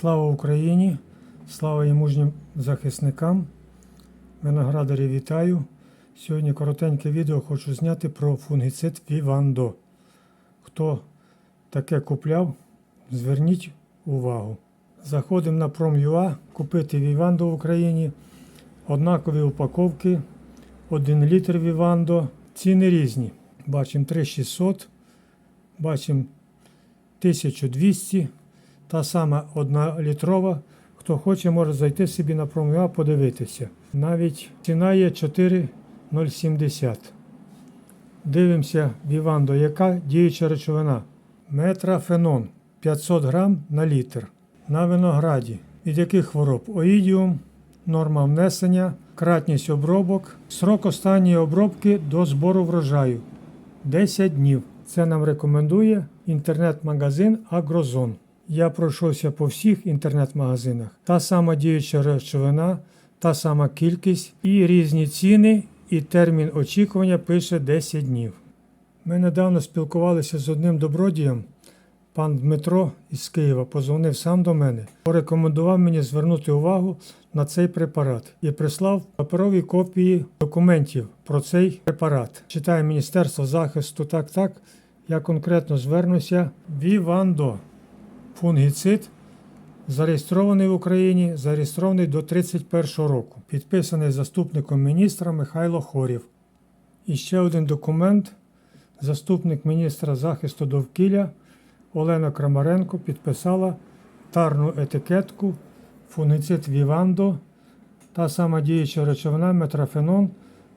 Слава Україні! Слава і мужнім захисникам! Виноградарі вітаю! Сьогодні коротеньке відео хочу зняти про фунгіцид Вівандо. Хто таке купляв, зверніть увагу. Заходимо на Prom.ua, купити Вівандо в Україні. Однакові упаковки, 1 літр Вівандо. Ціни різні. Бачимо 3600, бачимо 1200, та сама 1 літрова. Хто хоче, може зайти собі на Prom.ua подивитися. Навіть ціна є 4,070. Дивимося Вівандо, яка діюча речовина. Метрафенон 500 грам на літр. На винограді. Від яких хвороб? Оїдіум, норма внесення, кратність обробок, срок останньої обробки до збору врожаю 10 днів. Це нам рекомендує інтернет-магазин Агрозон. Я пройшовся по всіх інтернет-магазинах. Та сама діюча речовина, та сама кількість і різні ціни, і термін очікування пише 10 днів. Ми недавно спілкувалися з одним добродієм. Пан Дмитро із Києва позвонив сам до мене, порекомендував мені звернути увагу на цей препарат і прислав паперові копії документів про цей препарат. Читає Міністерство захисту так, так. Я конкретно звернуся. Вівандо. Фунгіцид зареєстрований в Україні, зареєстрований до 31 року. Підписаний заступником міністра Михайло Хорів. І ще один документ. Заступник міністра захисту довкілля Олена Крамаренко підписала тарну етикетку фунгіцид Вівандо, та сама діюча речовина метрафенон,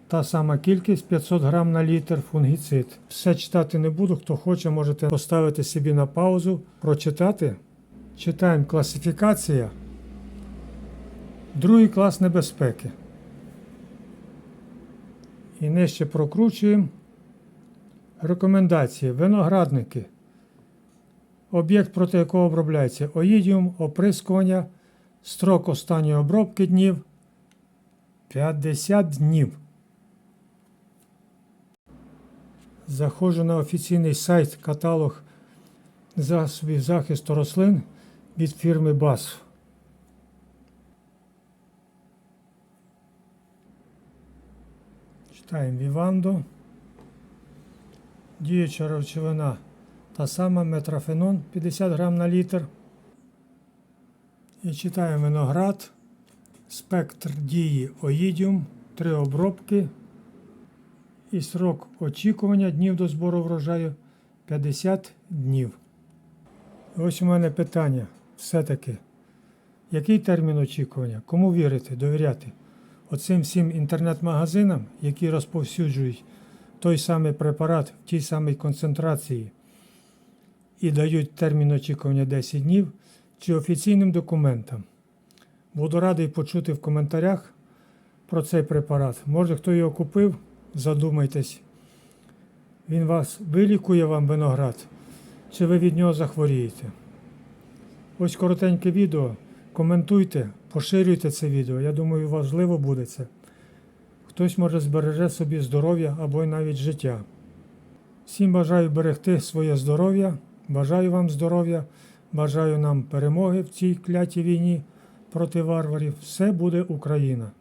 та сама кількість 500 грам на літр фунгіцид. Все читати не буду. Хто хоче, можете поставити собі на паузу, прочитати. Читаємо класифікація. Другий клас небезпеки. І нижче прокручуємо. Рекомендації. Виноградники. Об'єкт, проти якого обробляється оїдіум, оприскування, строк останньої обробки днів 50 днів. Заходжу на офіційний сайт каталог засобів захисту рослин від фірми BASF. Читаємо Вівандо. Діюча речовина та сама метрафенон 50 грам на літр. І читаємо виноград, спектр дії оїдіум, три обробки і срок очікування днів до збору врожаю 50 днів. Ось у мене питання все-таки. Який термін очікування? Кому вірити, довіряти? Оцим всім інтернет-магазинам, які розповсюджують той самий препарат в тій самій концентрації і дають термін очікування 10 днів, чи офіційним документам. Буду радий почути в коментарях про цей препарат. Може, хто його купив, задумайтесь. Він вас вилікує вам виноград, чи ви від нього захворієте. Ось коротеньке відео. Коментуйте, поширюйте це відео. Я думаю, важливо буде це. Хтось може збереже собі здоров'я або й навіть життя. Всім бажаю берегти своє здоров'я. Бажаю вам здоров'я, бажаю нам перемоги в цій клятій війні проти варварів. Все буде Україна!